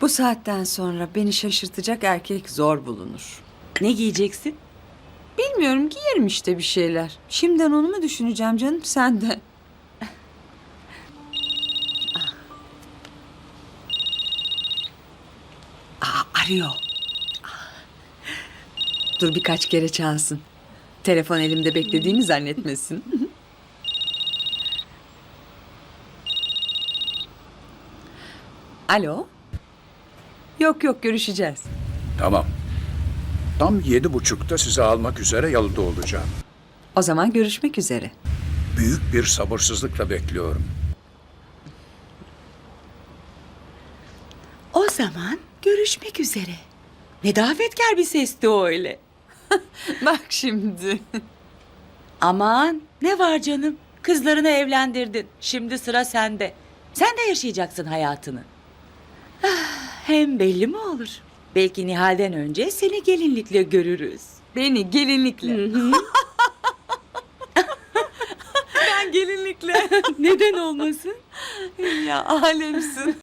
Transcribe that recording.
Bu saatten sonra beni şaşırtacak erkek zor bulunur. Ne giyeceksin? Bilmiyorum giyerim işte bir şeyler. Şimdiden onu mu düşüneceğim canım sen de. Aa, arıyor. Dur birkaç kere çalsın. Telefon elimde beklediğimi zannetmesin. Alo? Yok yok görüşeceğiz. Tamam. Tam yedi buçukta sizi almak üzere yalıda olacağım. O zaman görüşmek üzere. Büyük bir sabırsızlıkla bekliyorum. O zaman görüşmek üzere. Ne davetkar bir sesti o öyle. Bak şimdi. Aman ne var canım? Kızlarını evlendirdin. Şimdi sıra sende. Sen de yaşayacaksın hayatını. Hem belli mi olur? Belki Nihal'den önce seni gelinlikle görürüz. Beni gelinlikle. ben gelinlikle. Neden olmasın? ya alemsin.